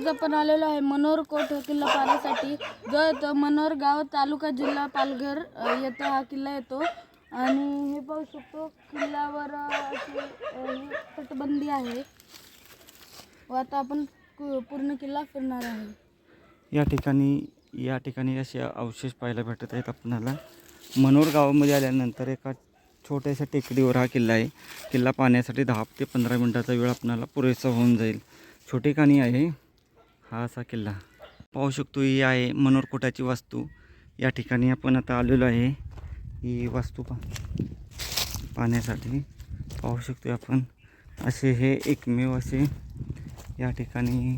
आज आपण आलेलो आहे. मनोर कोट किल्ला पाहण्यासाठी. जो येतो मनोर गाव तालुका जिल्हा पालघर येतो येथे हा किल्ला येतो. आणि हे पाहू शकतो किल्ल्यावर अशी तटबंदी आहे. व आता आपण कु- पूर्ण किल्ला फिरणार आहे. या ठिकाणी या ठिकाणी असे अवशेष पाहायला भेटत आहेत आपणाला. मनोर गावामध्ये आल्यानंतर एका छोट्याशा टेकडीवर हा किल्ला आहे. किल्ला पाहण्यासाठी दहा ते पंधरा मिनटाचा वेळ आपणाला पुरेसा होऊन जाईल. छोटी काणी आहे. हा असा किल्ला. पाहू शकतो ही आहे मनोरकोटाची वास्तू. या ठिकाणी आपण आता आलेलो आहे. ही वास्तू पा पाहण्यासाठी. पाहू शकतो आपण. असे हे एकमेव असे या ठिकाणी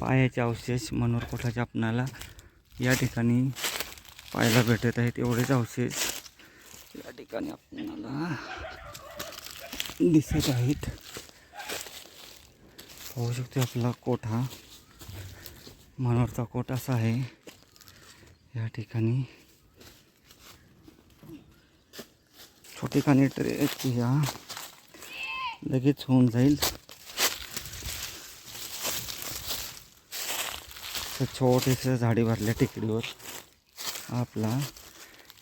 पायाचे अवशेष मनोरकोटाचे आपणाला या ठिकाणी पाहायला भेटत आहेत. एवढेच अवशेष या ठिकाणी आपणाला दिसत आहेत. पाहू शकतो आपला कोठा. मनोरचा कोट असा आहे. या ठिकाणी छोटी खाणी ट्रेक या लगेच होऊन जाईल. तर छोटेसे झाडी भरल्या टेकडीवर आपला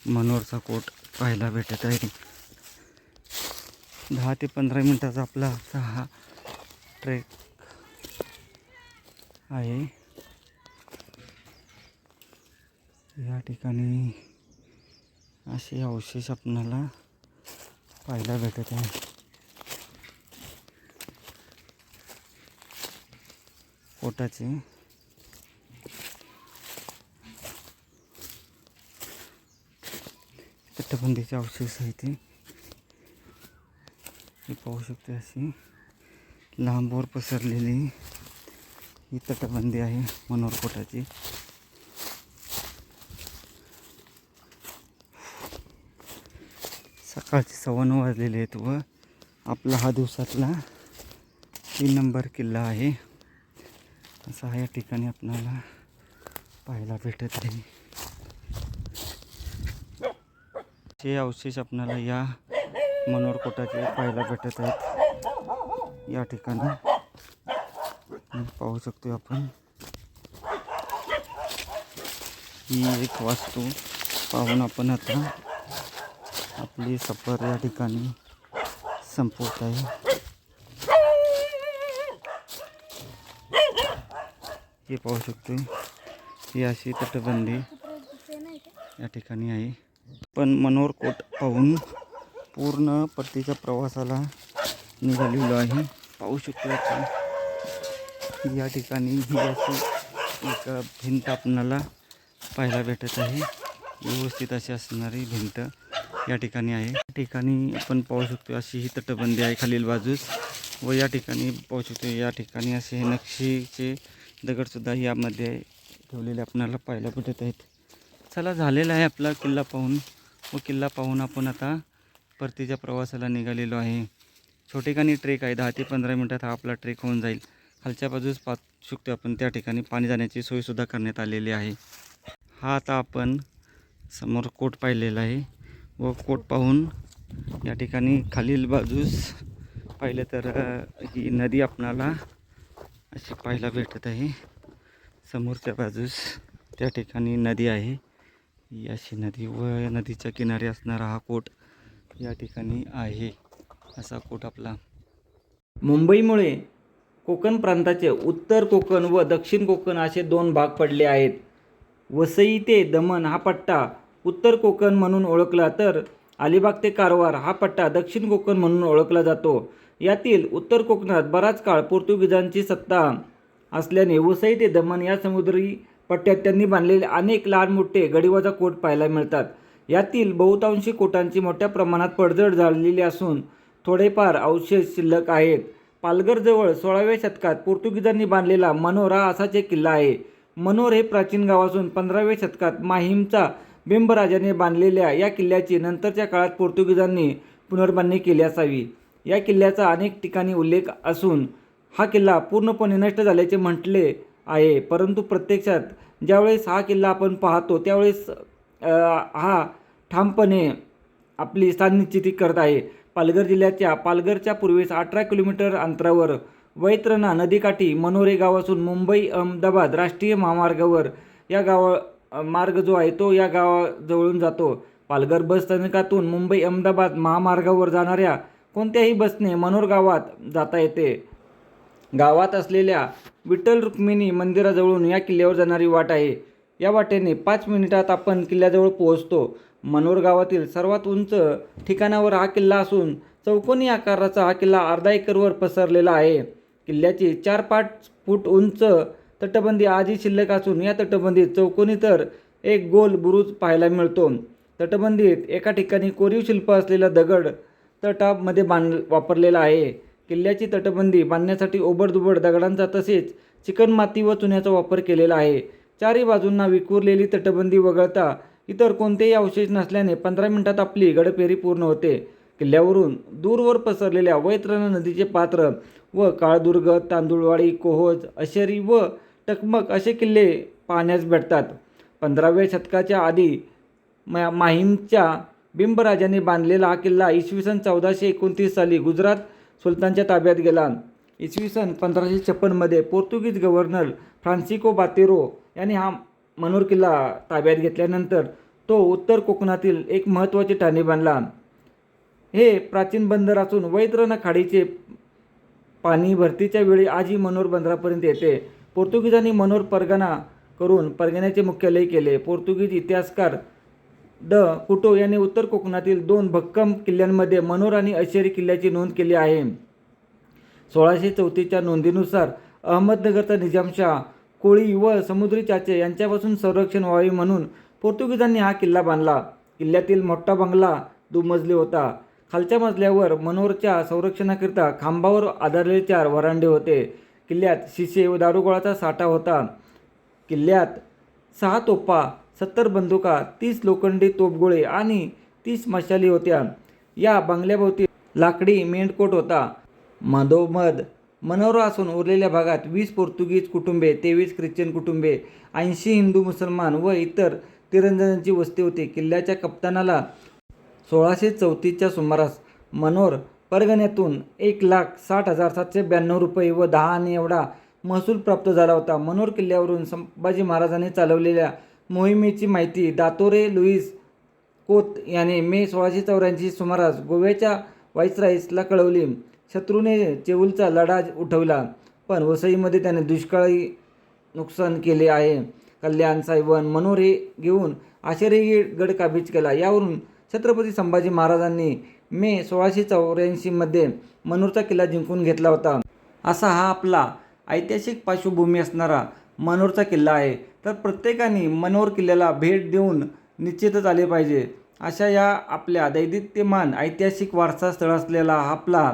मनोरचा कोट पाहायला भेटत आहे. दहा ते पंधरा मिनटाचा आपला असा हा ट्रेक आहे. या ठिकाणी असे अवशेष आपणाला पाहायला भेटत आहे. कोटाचे तटबंदीचे अवशेष आहे ते. पाहू शकतो अशी. लांबवर पसरलेली ही तटबंदी आहे मनोरकोटाची सकाळचे सव्वा नऊ वाजलेले आहेत व आपला हा दिवसातला तीन नंबर किल्ला आहे. असा या ठिकाणी आपल्याला पाहायला भेटत आहे. हे अवशेष आपल्याला या मनोरकोटाचे पाहायला भेटत आहेत. या ठिकाणी पाहू शकतो आपण. ही एक वास्तू पाहून आपण आता आपली सफर या ठिकाणी संपवत आहे. हे पाहू शकतो ही अशी तटबंदी या ठिकाणी आहे. पण मनोहर कोट पाहून पूर्ण परतीच्या प्रवासाला निघालेलो आहे. पाहू शकतो आपण या ठिकाणी ही अशी एक भिंत आपणाला पाहायला भेटत आहे. व्यवस्थित अशी असणारी भिंत या ठिकाणी आहे. या ठिकाणी आपण पाहू शकतो अशी ही तटबंदी आहे खालील बाजूस व या ठिकाणी पाहू शकतो या ठिकाणी असे हे नक्षीचे दगडसुद्धा यामध्ये ठेवलेले आपणाला पाहायला भेटत आहेत. चला झालेला आहे आपला किल्ला पाहून. व किल्ला पाहून आपण आता परतीच्या प्रवासाला निघालेलो आहे. छोटेखानी ट्रेक आहे. दहा ते पंधरा मिनटात हा आपला ट्रेक होऊन जाईल. खालच्या बाजूस पाहू शकतो आपण. त्या ठिकाणी पाणी जाण्याची सोयसुद्धा करण्यात आलेली आहे. हा आता आपण समोर कोट पाहिलेला आहे. व कोट पाहून या ठिकाणी खालील बाजूस पाहिलं तर ही नदी आपणाला अशी पाहायला भेटत आहे. समोरच्या बाजूस त्या ठिकाणी नदी आहे. ही अशी नदी व नदीच्या किनारी असणारा हा कोट या ठिकाणी आहे. असा कोट आपला. मुंबईमुळे कोकण प्रांताचे उत्तर कोकण व दक्षिण कोकण असे दोन भाग पडले आहेत. वसई ते दमण हा पट्टा उत्तर कोकण म्हणून ओळखला तर अलिबाग ते कारवार हा पट्टा दक्षिण कोकण म्हणून ओळखला जातो. यातील उत्तर कोकणात बराच काळ पोर्तुगीजांची सत्ता असल्याने वसई ते दमण या समुद्री पट्ट्यात त्यांनी बांधलेले अनेक लहान मोठे गडीवाजा कोट पाहायला मिळतात. यातील बहुतांशी कोटांची मोठ्या प्रमाणात पडझड झालेली असून थोडेफार अवशेष शिल्लक आहेत. पालघरजवळ सोळाव्या शतकात पोर्तुगीजांनी बांधलेला मनोर हा असाच एक किल्ला आहे. मनोर हे प्राचीन गाव असून पंधराव्या शतकात माहीमचा बिंबराजाने बांधलेल्या या किल्ल्याची नंतरच्या काळात पोर्तुगीजांनी पुनर्बांधणी केली असावी. या किल्ल्याचा अनेक ठिकाणी उल्लेख असून हा किल्ला पूर्णपणे नष्ट झाल्याचे म्हटले आहे. परंतु प्रत्यक्षात ज्यावेळेस हा किल्ला आपण पाहतो त्यावेळेस हा ठामपणे आपली स्थान निश्चिती करत आहे. पालघर जिल्ह्याच्या पालघरच्या पूर्वेस अठरा किलोमीटर अंतरावर वैतरणा नदीकाठी मनोरे गाव असून मुंबई अहमदाबाद राष्ट्रीय महामार्गावर या गावा मार्ग जो आहे तो या गावाजवळून जातो. पालघर बस स्थानकातून मुंबई अहमदाबाद महामार्गावर जाणाऱ्या कोणत्याही बसने मनोर गावात जाता येते. गावात असलेल्या विठ्ठल रुक्मिणी मंदिराजवळून या किल्ल्यावर जाणारी वाट आहे. या वाटेने पाच मिनिटात आपण किल्ल्याजवळ पोहोचतो. मनोर गावातील सर्वात उंच ठिकाणावर हा किल्ला असून चौकोनी आकाराचा हा किल्ला अर्धा एकरवर पसरलेला आहे. किल्ल्याची चार पाच फूट उंच तटबंदी आजही शिल्लक असून या तटबंदीत चौकोनी तर एक गोल बुरुज पाहायला मिळतो. तटबंदीत एका ठिकाणी कोरीव शिल्प असलेला दगड तटामध्ये बांध वापरलेला आहे. किल्ल्याची तटबंदी बांधण्यासाठी ओबडधुबड दगडांचा तसेच चिकणमाती व चुन्याचा वापर केलेला आहे. चारही बाजूंना विखुरलेली तटबंदी वगळता इतर कोणतेही अवशेष नसल्याने पंधरा मिनिटात आपली गडफेरी पूर्ण होते. किल्ल्यावरून दूरवर पसरलेल्या वैतरणा नदीचे पात्र व काळदुर्ग तांदुळवाडी कोहोज अशेरी व टकमक असे किल्ले पाहण्यास भेटतात. पंधराव्या शतकाच्या आधी मा माहीमच्या बिंबराजाने बांधलेला हा किल्ला इसवी सन चौदाशे एकोणतीस साली गुजरात सुलतानच्या ताब्यात गेला. इसवी सन पंधराशे छप्पनमध्ये पोर्तुगीज गव्हर्नर फ्रान्सिको बातेरो यांनी हा मनोर किल्ला ताब्यात घेतल्यानंतर तो उत्तर कोकणातील एक महत्त्वाचे ठाणे बनला. हे प्राचीन बंदर असून वैतरणा खाडीचे पाणी भरतीच्या वेळी आजही मनोर बंदरापर्यंत येते. पोर्तुगीजांनी मनोर परगणा करून परगण्याचे मुख्यालय केले. पोर्तुगीज इतिहासकार द कुटो यांनी उत्तर कोकणातील दोन भक्कम किल्ल्यांमध्ये मनोर आणि अशेरी किल्ल्याची नोंद केली आहे. सोळाशे चौतीसच्या नोंदीनुसार अहमदनगरचा निजामशाह कोळी व समुद्री चाचे यांच्यापासून संरक्षण व्हावे म्हणून पोर्तुगीजांनी हा किल्ला बांधला. किल्ल्यातील मोठा बंगला दुमजली होता. खालच्या मजल्यावर मनोरच्या संरक्षणाकरिता खांबावर आधारलेले चार वरांडे होते. किल्ल्यात शिसे व दारुगोळाचा साठा होता. किल्ल्यात सहा तोफा सत्तर बंदुका तीस लोखंडी तोपगोळे आणि तीस मशाली होत्या. या बंगल्याभोवती लाकडी मेंढकोट होता. मधोमध मनोहर असून उरलेल्या भागात वीस पोर्तुगीज कुटुंबे तेवीस ख्रिश्चन कुटुंबे ऐंशी हिंदू मुसलमान व इतर तिरंजनांची वस्ती होती. किल्ल्याच्या कप्तानाला सोळाशे चौतीसच्या सुमारास मनोर परगण्यातून एक लाख साठ हजार सातशे ब्याण्णव रुपये व दहा आणि एवढा महसूल प्राप्त झाला होता. मनोर किल्ल्यावरून संभाजी महाराजांनी चालवलेल्या मोहिमेची माहिती दातोरे लुईस कोत याने मे सोळाशे चौऱ्याऐंशी सुमारास गोव्याच्या व्हाईसराईसला कळवली. शत्रूने चेऊलचा लढा उठवला पण वसईमध्ये त्याने दुष्काळी नुकसान केले आहे. कल्याण सायवन मनोर हे घेऊन आशेरी गड काबीज केला. यावरून छत्रपती संभाजी महाराजांनी मे सोळाशे चौऱ्याऐंशीमध्ये मनोरचा किल्ला जिंकून घेतला होता. असा हा आपला ऐतिहासिक पार्श्वभूमी असणारा मनोरचा किल्ला आहे. तर प्रत्येकाने मनोर किल्ल्याला भेट देऊन निश्चितच आले पाहिजे. अशा या आपल्या दैदित्यमान ऐतिहासिक वारसा स्थळ असलेला हा आपला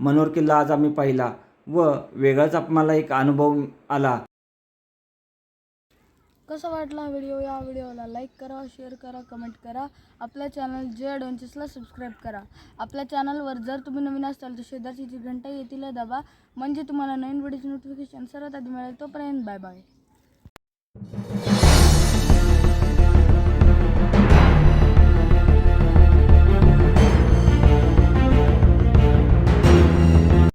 मनोर किल्ला आज आम्ही पाहिला व वेगळाच आम्हाला एक अनुभव आला. कसा वाटला हा व्हिडिओ या व्हिडिओला लाईक करा शेअर करा कमेंट करा. आपल्या चॅनल जे ॲडव्हेंचर्सला सबस्क्राईब करा. आपल्या चॅनलवर जर तुम्ही नवीन असाल तर शेजारची जी घंटा येतील दाबा. म्हणजे तुम्हाला नवीन व्हिडिओची नोटिफिकेशन सर्वात आधी मिळेल. तोपर्यंत बाय बाय